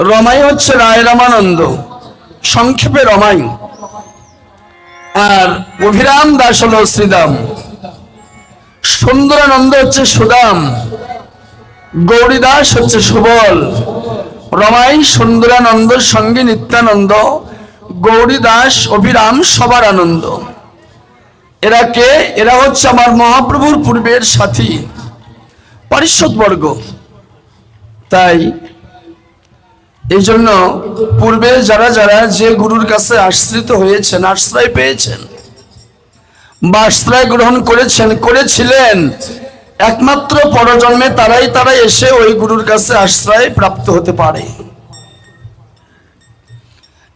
রমাই হচ্ছে রায় রামানন্দ। সংক্ষেপে রমাই। আর অভিরাম দাস হল শ্রীদাম। সুন্দরানন্দ হচ্ছে সুদাম। গৌরীদাস হচ্ছে সুবল। রমাই, সুন্দরানন্দ, সঙ্গে নিত্যানন্দ, গৌরী দাস, অভিরাম, সবার আনন্দ। এরা কে? এরা হচ্ছে আমার মহাপ্রভুর পূর্বের সাথী। পারিষদ বর্গ। তাই এই জন্য পূর্বে যারা যারা যে গুরুর কাছে আশ্রিত হয়েছেন, আশ্রয় পেয়েছেন বা আশ্রয় গ্রহণ করেছেন, করেছিলেন, একমাত্র পরজন্মে তারাই তারাই এসে ওই গুরুর কাছে আশ্রয় প্রাপ্ত হতে পারে।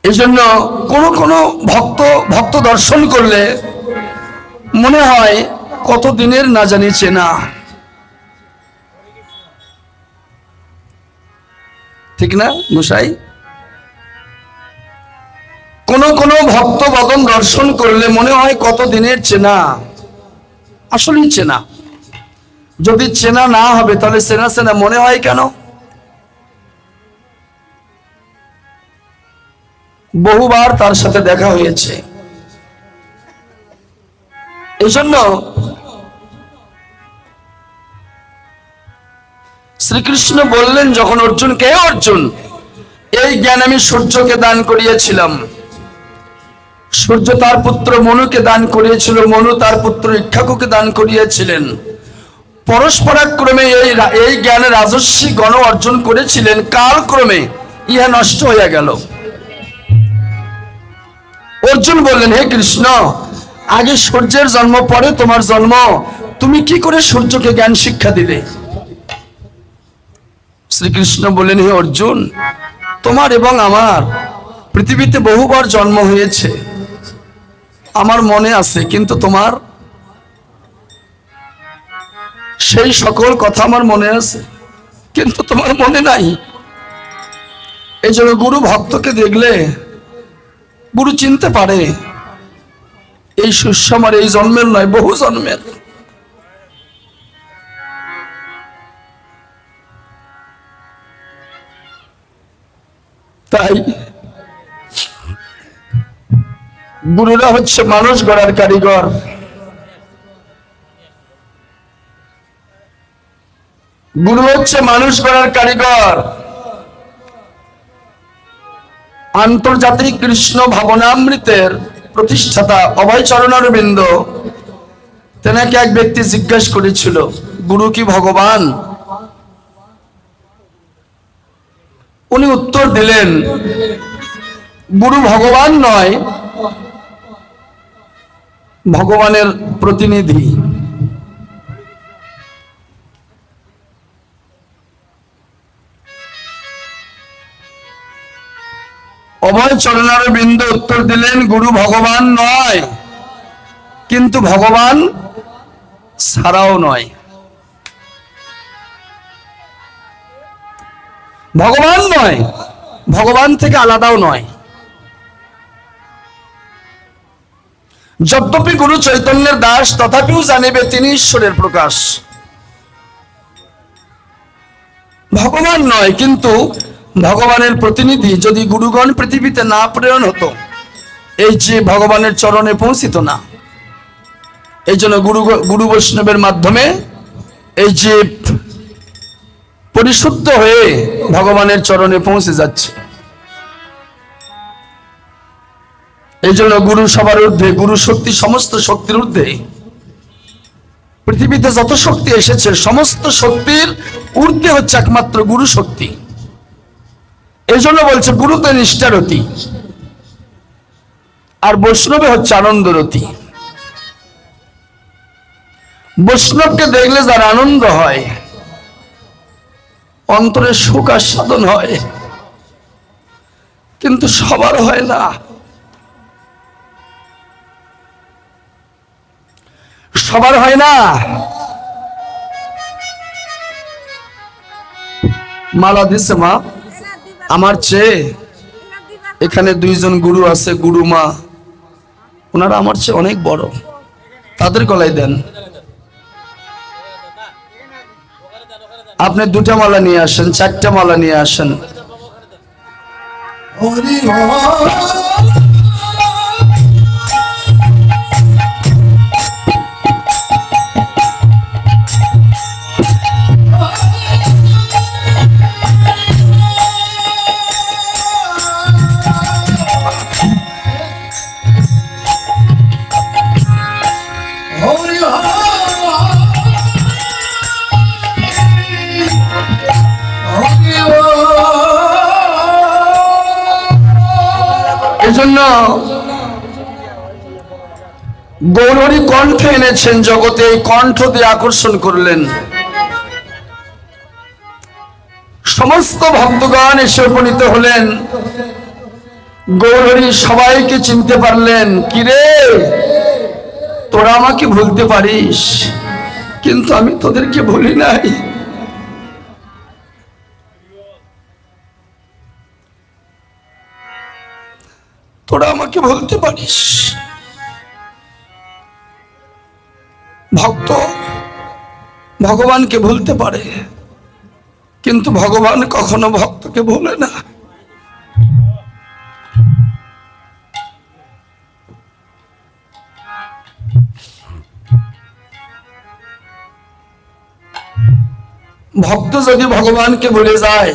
এই জন্য কোনো কোনো ভক্ত ভক্ত দর্শন করলে মনে হয় কত দিনের না জানি চেনা। ঠিক না মুসাই কোন কোন ভক্ত বদন দর্শন করলে মনে হয় কত দিনের চেনা। আসলেই চেনা। যদি চেনা না হবে, তাহলে চেনা চেনা মনে হয় কেন? বহুবার তার সাথে দেখা হয়েছে। এই শ্রীকৃষ্ণ বললেন, যখন অর্জুন, কে অর্জুন? এই জ্ঞান আমি সূর্যকে দান করিয়েছিলাম। সূর্য তার পুত্র মনুকে দান করিয়েছিল, মনু তার পুত্র ইক্ষাকুকে দান করিয়েছিলেন। পরস্পরাক্রমে এই এই জ্ঞানের রাজস্বী গণ অর্জন করেছিলেন, কালক্রমে ইহা নষ্ট হইয়া গেল। অর্জুন বললেন, হে কৃষ্ণ, আগে সূর্যের জন্ম, পরে তোমার জন্ম। তুমি কি করে সূর্যকে জ্ঞান শিক্ষা দিলে? শ্রীকৃষ্ণ বললেন হে অর্জুন, তোমার এবং আমার পৃথিবীতে বহুবার জন্ম হয়েছে। আমার মনে আছে, কিন্তু তোমার সেই সকল কথা আমার মনে আছে, কিন্তু তোমার মনে নাই। এই জন্য গুরু ভক্তকে দেখলে গুরু চিনতে পারে, এই সুষমার এই জন্মের নয়, বহু জন্মের। তাই গুরুরা হচ্ছে মানুষ গড়ার কারিগর। গুরু হচ্ছে মানুষ গড়ার কারিগর। আন্তর্জাতিক কৃষ্ণ ভাবনামৃতের প্রতিষ্ঠাতা অভয় চরণারবিন্দ তেনাকে এক ব্যক্তি জিজ্ঞাসা করেছিল, গুরু কি ভগবান? উনি উত্তর দিলেন, গুরু ভগবান নয়, ভগবানের প্রতিনিধি। অভয় চরণার বিন্দ উত্তর দিলেন, গুরু ভগবান নয়, কিন্তু ভগবান ছাড়াও নয়। ভগবান নয়, ভগবান থেকে আলাদাও নয়। যদ্যপি গুরু চৈতন্যের দাস, তথাপিও জানিবে তিনি ঈশ্বরের প্রকাশ। ভগবান নয়, কিন্তু ভগবানের প্রতিনিধি যদি গুরুগণ পৃথিবীতে না প্রেরণ হতো, এই যে ভগবানের চরণে পৌঁছিত না। এই জন্য গুরু গুরু বৈষ্ণবের মাধ্যমে এই যে পরিশুদ্ধ হয়ে ভগবানের চরণে পৌঁছে যাচ্ছে। এই জন্য গুরু সবার ঊর্ধ্বে, গুরু শক্তি, সমস্ত শক্তির ঊর্ধ্বে পৃথিবীতে যত শক্তি এসেছে, সমস্ত শক্তির ঊর্ধ্বে হচ্ছে একমাত্র গুরু শক্তি। এই জন্য বলছে গুরুতে নিষ্ঠারতি, আর বৈষ্ণবে হচ্ছে আনন্দরতি। বৈষ্ণবকে দেখলে যার আনন্দ হয় অন্তরে সুখ আস্বাদন হয়। কিন্তু সবার হয় না। সবার হয় না। মালা দিছে মা। আমার চেয়ে এখানে দুইজন গুরু আছে গুরু মা ওনারা আমার চেয়ে অনেক বড়। তাদের গলায় দেন। আপনি দুটা মালা নিয়ে আসেন চারটা মালা নিয়ে আসেন। এজন্য গৌরী কণ্ঠ এনেছেন জগতে, এই কণ্ঠ দিয়ে আকর্ষণ করলেন। সমস্ত ভক্তগণ এসে উপনীত হলেন। গৌরী সবাইকে চিনতে পারলেন, কিরে, তোরা আমাকে ভুলতে পারিস, কিন্তু আমি তোদেরকে ভুলি নাই। তোরা আমাকে বলতে পারিস। ভক্ত ভগবানকে ভুলতে পারে, কিন্তু ভগবান কখনো ভক্তকে ভুলে না। ভক্ত যদি ভগবানকে ভুলে যায়,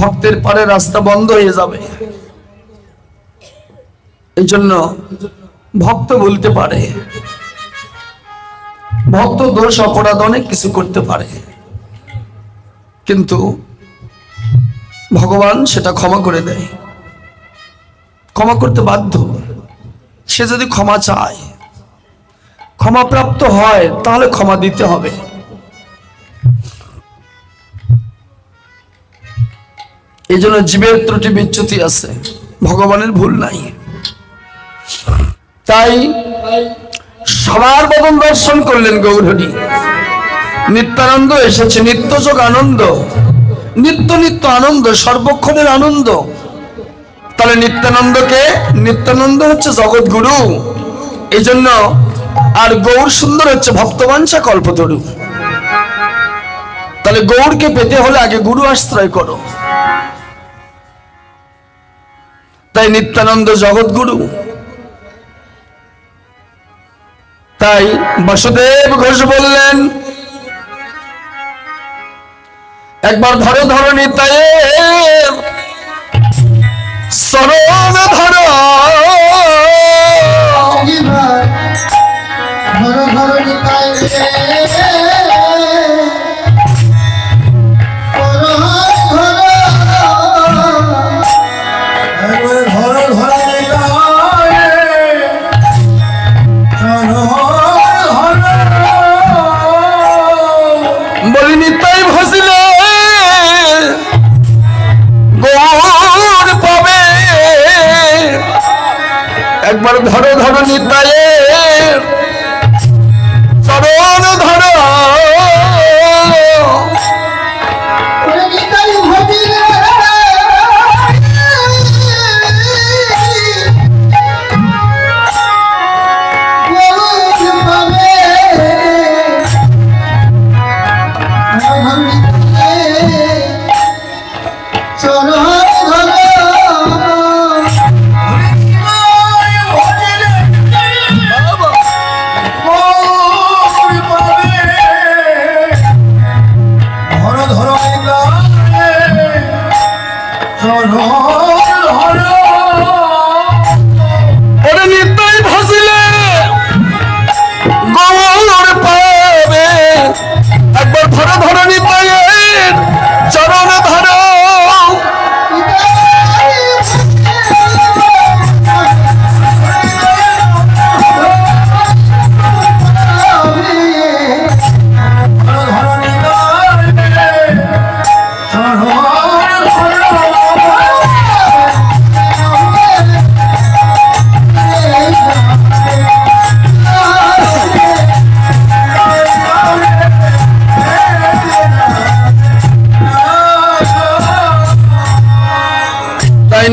ভক্তের পরে রাস্তা বন্ধ হয়ে যাবে। এই জন্য ভক্ত বলতে পারে। ভক্ত দোষ, অপরাধ অনেক কিছু করতে পারে। কিন্তু ভগবান সেটা ক্ষমা করে দেয়। ক্ষমা করতে বাধ্য। সে যদি ক্ষমা চায় ক্ষমাপ্রাপ্ত হয়, তাহলে ক্ষমা দিতে হবে। এই জন্য জীবের ত্রুটি বিচ্যুতি আছে। ভগবানের ভুল নাই। তাই সবার বদন দর্শন করলেন গৌরহরি। নিত্যানন্দ এসেছে নিত্যযোগ আনন্দ। নিত্য নিত্য আনন্দ, সর্বক্ষণের আনন্দ। তাহলে নিত্যানন্দকে, নিত্যানন্দ হচ্ছে জগৎগুরু। এই জন্য আর গৌর সুন্দর হচ্ছে ভক্তবাঞ্ছা কল্পতরু। তাহলে গৌরকে পেতে হলে আগে গুরু আশ্রয় করো। তাই নিত্যানন্দ জগৎগুরু। তাই বাসুদেব ঘোষ বললেন একবার ধরো ধরো নিতাই সরণ ধরো। ধরো ঘর নিতাই একবার ধরো ধরো নিতাই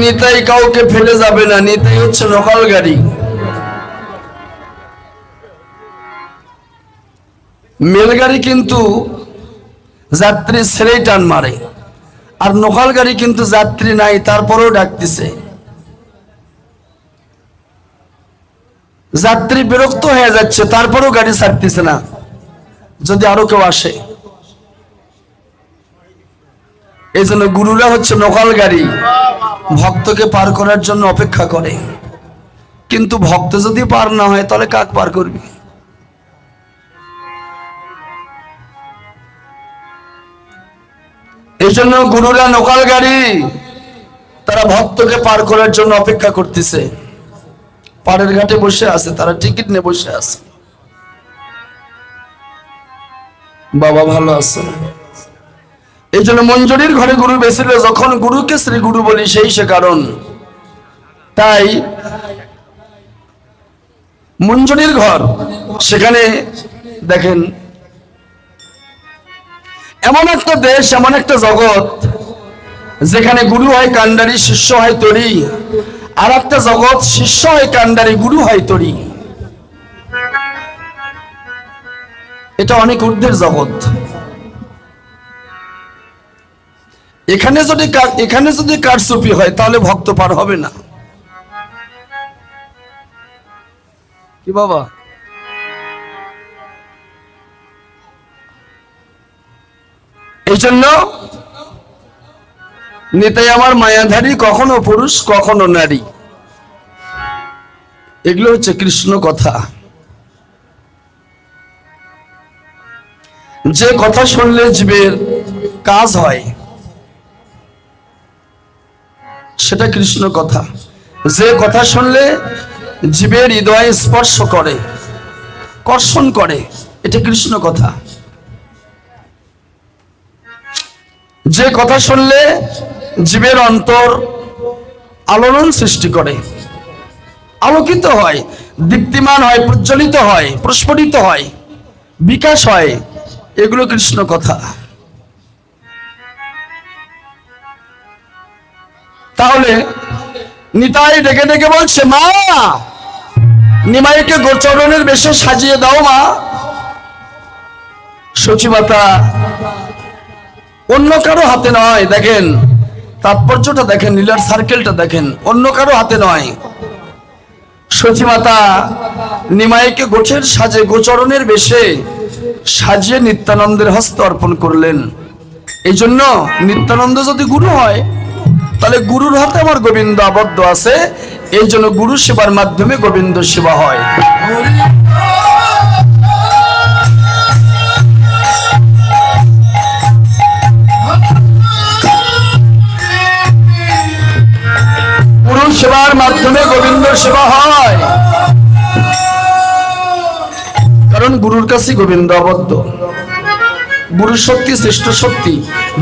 নিতাই কাউকে ফেলে যাবে না, নিতাই হচ্ছে লোকাল গাড়ি। মেলগাড়ি কিন্তু যাত্রী ছেড়েই টান মারে, আর নকল গাড়ি কিন্তু যাত্রী নাই, তারপরেও ডাকতেছে। যাত্রী বিরক্ত হয়ে যাচ্ছে, তারপরেও গাড়ি ছাড়তেছে না, যদি আরও কেউ আসে। এই জন্য গুরুরা হচ্ছে নকল গাড়ি। ভক্তকে পার করার জন্য অপেক্ষা করে। কিন্তু ভক্ত যদি পার না হয়, তাহলে কাক পার করবি? এই জন্য গুরুরা নকল গাড়ি, তারা ভক্তকে পার করার জন্য অপেক্ষা করতেছে। পাড়ের ঘাটে বসে আছে, তারা টিকিট নিয়ে বসে আছে। বাবা ভালো আছে। এই জন্য মঞ্জুরির ঘরে গুরু বেছিল যখন গুরুকে শ্রী গুরু বলি সেই সে কারণ। তাই মঞ্জুরির ঘর, সেখানে দেখেন, এমন একটা দেশ, এমন একটা জগৎ, যেখানে গুরু হয় কান্ডারি, শিষ্য হয় তরি, আর একটা জগৎ, শিষ্য হয় কান্ডারি, গুরু হয় তরি। এটা অনেক ঊর্ধ্বের জগৎ। এখানে যদি এখানে যদি কারচুপি হয়, তাহলে ভক্ত পার হবে না। কি বাবা? এই জন্য নেতাই আমার মায়াধারী, কখনো পুরুষ, কখনো নারী। এগুলো হচ্ছে কৃষ্ণ কথা। যে কথা শুনলে জীবের কাজ হয়। সেটা কৃষ্ণ কথা। যে কথা শুনলে জীবের হৃদয়ে স্পর্শ করে, কর্ষণ করে, এটা কৃষ্ণ কথা। যে কথা শুনলে জীবের অন্তর আলোড়ন সৃষ্টি করে, আলোকিত হয়, দীপ্তিমান হয়, প্রজ্বলিত হয়, প্রস্ফুটিত হয়, বিকাশ হয়, এগুলো কৃষ্ণ কথা। তাহলে নিতাই ডেকে ডেকে বলছে, মা, নিমাইকে গোচরণের বেশে সাজিয়ে দাও মা। সচিমাতা, অন্য কারও হাতে নয়, দেখেন, তাৎপর্যটা দেখেন নীলার সার্কেলটা দেখেন, অন্য কারও হাতে নয়। সচিমাতা, নিমাইকে গোছের সাজে, গোচরণের বেশে সাজিয়ে নিত্যানন্দের হস্ত অর্পণ করলেন। এই জন্য নিত্যানন্দ যদি গুরু হয় তাহলে গুরুর হাতে আমার গোবিন্দ আবদ্ধ আছে, এই জন্য গুরু সেবার মাধ্যমে গোবিন্দ সেবা হয়। গুরু সেবার মাধ্যমে গোবিন্দ সেবা হয়। কারণ গুরুর কাছে গোবিন্দ আবদ্ধ। গুরু শক্তি, শ্রেষ্ঠ শক্তি।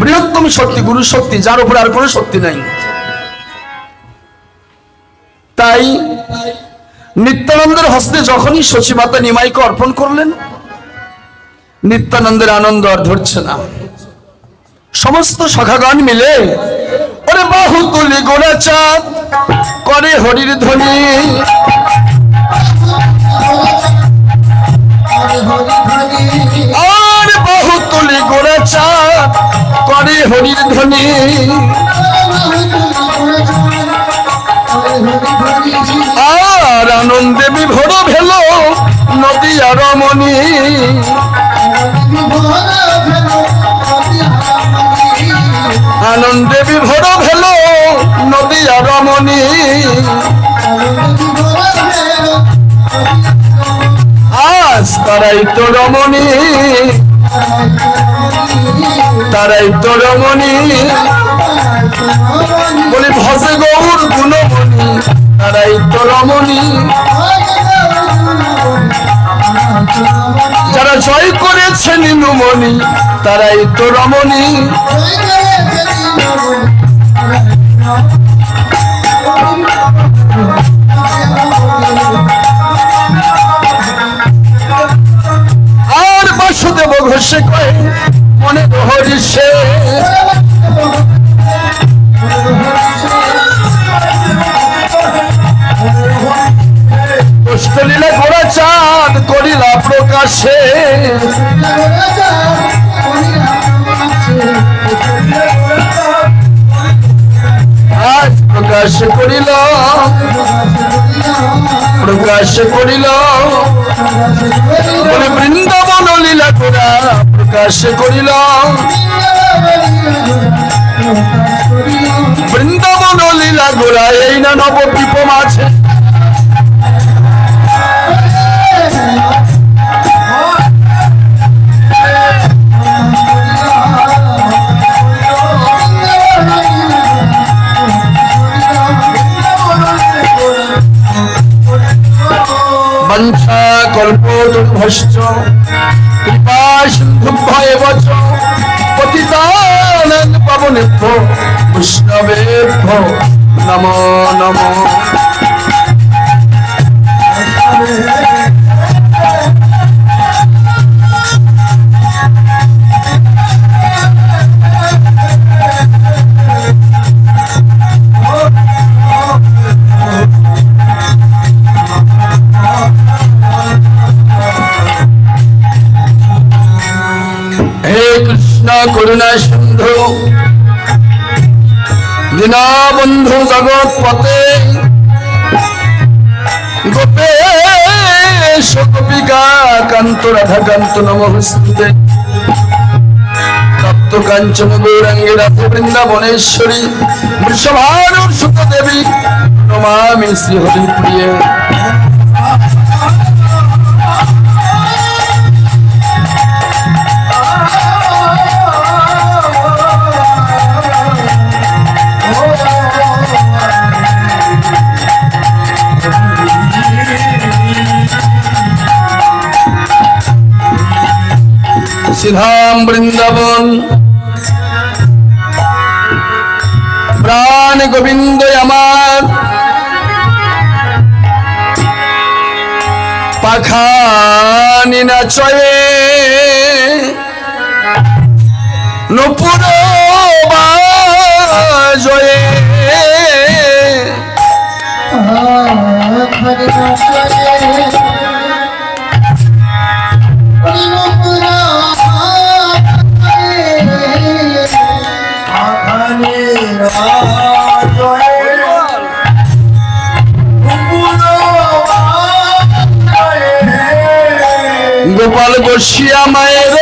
বৃহত্তম শক্তি, গুরু শক্তি, যার উপরে আর কোনো শক্তি নাই। তাই নিত্যানন্দের হস্তে যখনই সচিমাতা নিমাইকে অর্পণ করলেন, নিত্যানন্দের আনন্দ আর ধরছে না। সমস্ত সখাগণ মিলে, ওরে বাহু তুলি গোড়া চাঁদ করে হরির ধ্বনি রমণী আনন্দে বিভোর ভেল নদী আর রমণী আজ তারাই তো রমণী। তারাই তো রমণী। বলি ভসে গৌর গুণমণি, তারাই তো রমণী। করেছে নীলমণি তারাই তো রমণী। আর বাসুদেব ঘোষে কয়ে মনে হরিষে কষ্টলীলা ঘোড়া চাঁদ করিলা প্রকাশে প্রকাশ করিল প্রকাশ করিল। বৃন্দাবন লীলা করা প্রকাশ করিল। বৃন্দাবন লীলা গোড়া এই না নব মাঝে বঞ্চা কল্প দুর্ভশ্চ কৃপা সিন্ধুভ্য বচ। পতিতানন্দ পাবনেভ্য বৈষ্ণবেভ্য। নম নম। পতে গোপেশ গোপিকা কান্ত রাধা কান্ত নমস্তে তপ্ত কাঞ্চন গৌরাঙ্গী বৃন্দাবনেশ্বরী, বৃষভানুর সুত দেবী নমামি শ্রী হরি প্রিয় শ্রীধাম বৃন্দাবন। প্রাণ গোবিন্দ আমার। পাখানি না চয়ে। নপুর বাজয়ে। গোপাল বসিয়া মায়ের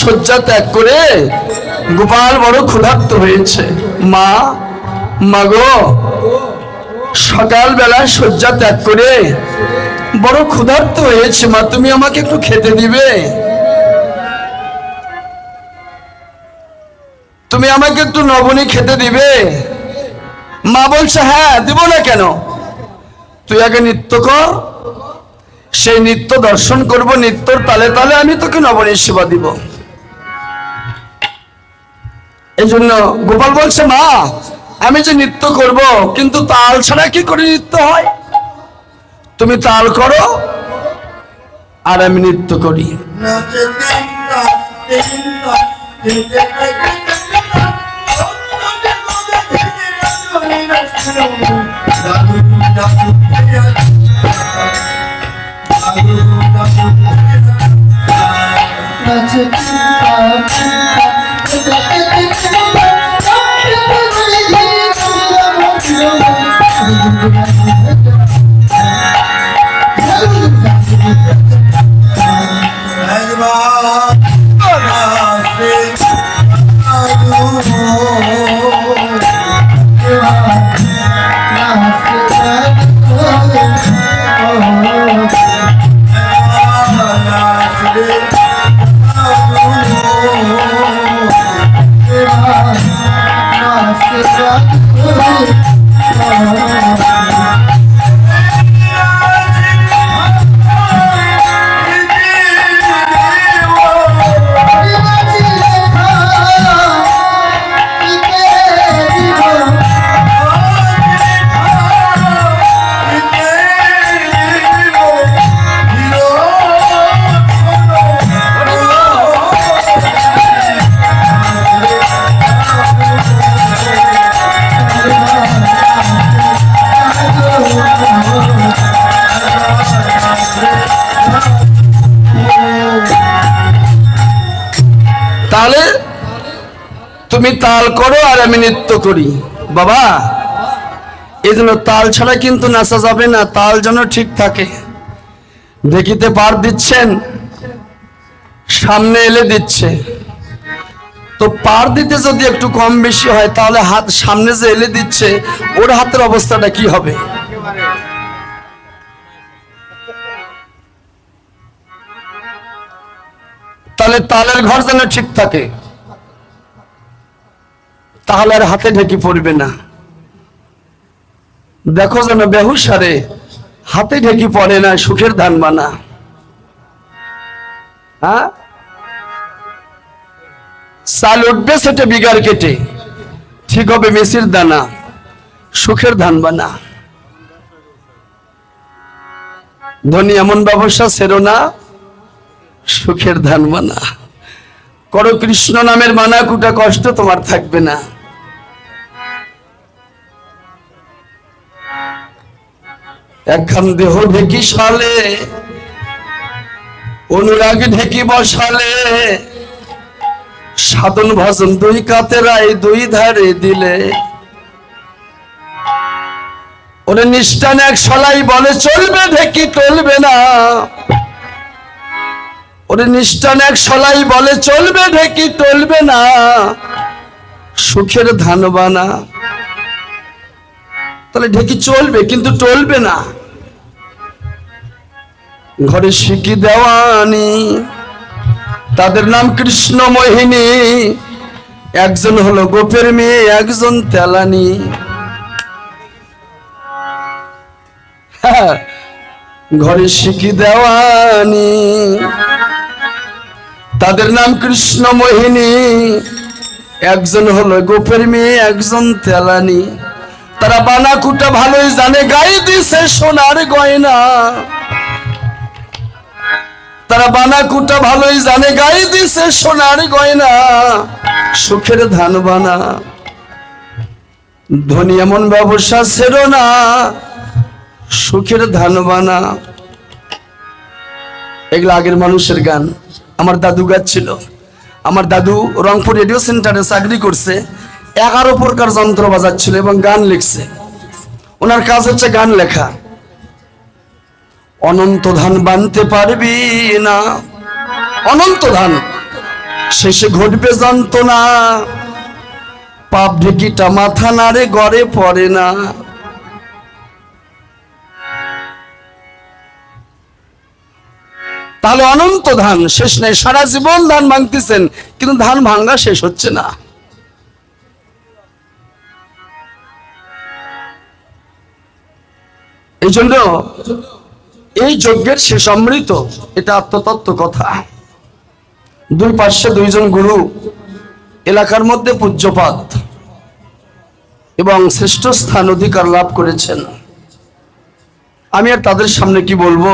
শয্যা ত্যাগ করে গোপাল বড় ক্ষুধার্ত হয়েছে। মা মাগো সকাল বেলা শয্যা ত্যাগ করে বড় ক্ষুধার্ত হয়েছে। মা, তুমি আমাকে একটু খেতে দিবে? তুমি আমাকে একটু নবনী খেতে দিবে? মা বলছে হ্যাঁ দিব না কেন? তুই আগে নৃত্য কর। সেই নৃত্য দর্শন করব, নৃত্যর তালে তালে আমি তোকে নবনীর সেবা দিব। এই জন্য গোপাল বলছে, মা, আমি যে নৃত্য করব, কিন্তু তাল ছাড়া কি করে নৃত্য হয়? তুমি তাল করো, আর আমি নৃত্য করি। Thank you. তাল করো আর আমি নৃত্য করি। বাবা এই জন্য তাল ছাড়া কিন্তু নাচা যাবে না, তাল যেন ঠিক থাকে। দেখিতে পার দিচ্ছেন, সামনে এলে দিচ্ছে। তো পার দিতে যদি একটু কম বেশি হয়, তাহলে হাত সামনে যে এলে দিচ্ছে, ওর হাতের অবস্থাটা কি হবে? তাহলে তালের ঘর যেন ঠিক থাকে। তাহলে আর হাতে ঢেকি পড়বে না। দেখো যেন বেহুসারে হাতে ঢেকি পড়ে না সুখের ধান বানা। হ্যাঁ? চাল উঠবে সেটা বিগার কেটে, ঠিক হবে মেসির দানা, সুখের ধান বানা। ধনী এমন ব্যবসা সেরো না, সুখের ধান বানা। করো কৃষ্ণ নামের মানা কুটা কষ্ট তোমার থাকবে না। একখান দেহ ঢেকি সালে, অনুরাগ ঢেকি বসালে, সাধন ভজন দুই কাতেরাই দুই ধারে দিলে। ওরে নিষ্ঠান এক সলাই বলে, চলবে ঢেকি, টলবে না। ওরে নিষ্ঠান এক সলাই বলে, চলবে ঢেকি, টলবে না। সুখের ধান বানা তাহলে ঢেকি চলবে, কিন্তু টলবে না। ঘরে শিখি দেওয়ানি, তাদের নাম কৃষ্ণ মোহিনী। একজন হলো গোপের মেয়ে, একজন তেলানি। ঘরে শিখি দেওয়ানি, তাদের নাম কৃষ্ণ মোহিনী। একজন হলো গোপের মেয়ে, একজন তেলানি। তারা বানাকুটা ভালোই জানে গাই দিছে সোনার গয়না। তারা বানাকুটা ভালোই জানে গাই দিছে সোনার গয়না। সুখের ধান বানা, ধনী এমন ব্যবসা ছিল না, সুখের ধান বানা। এগুলো আগের মানুষের গান। আমার দাদু গাচ্ছিল। আমার দাদু রংপুর রেডিও সেন্টারে চাকরি করছে। এগারো প্রকার যন্ত্র বাজাচ্ছিল এবং গান লিখছে। ওনার কাজ হচ্ছে গান লেখা। অনন্ত ধান বানতে পারবি না। অনন্ত ধান। শেষে ঘটবে যন্ত্রণা। পাপ ঢেকিটা মাথা নাড়ে, গড়ে পড়ে না। তাহলে অনন্ত ধান শেষ নেই। সারা জীবন ধান ভাঙতেছেন, কিন্তু ধান ভাঙ্গা শেষ হচ্ছে না। এই জন্য এই যজ্ঞের সে অমৃত, এটা আত্মতত্ত্ব কথা। দুই পার্শ্বে দুইজন গুরু এলাকার মধ্যে পূজ্যপাত এবং শ্রেষ্ঠ স্থান অধিকার লাভ করেছেন। আমি আর তাদের সামনে কি বলব?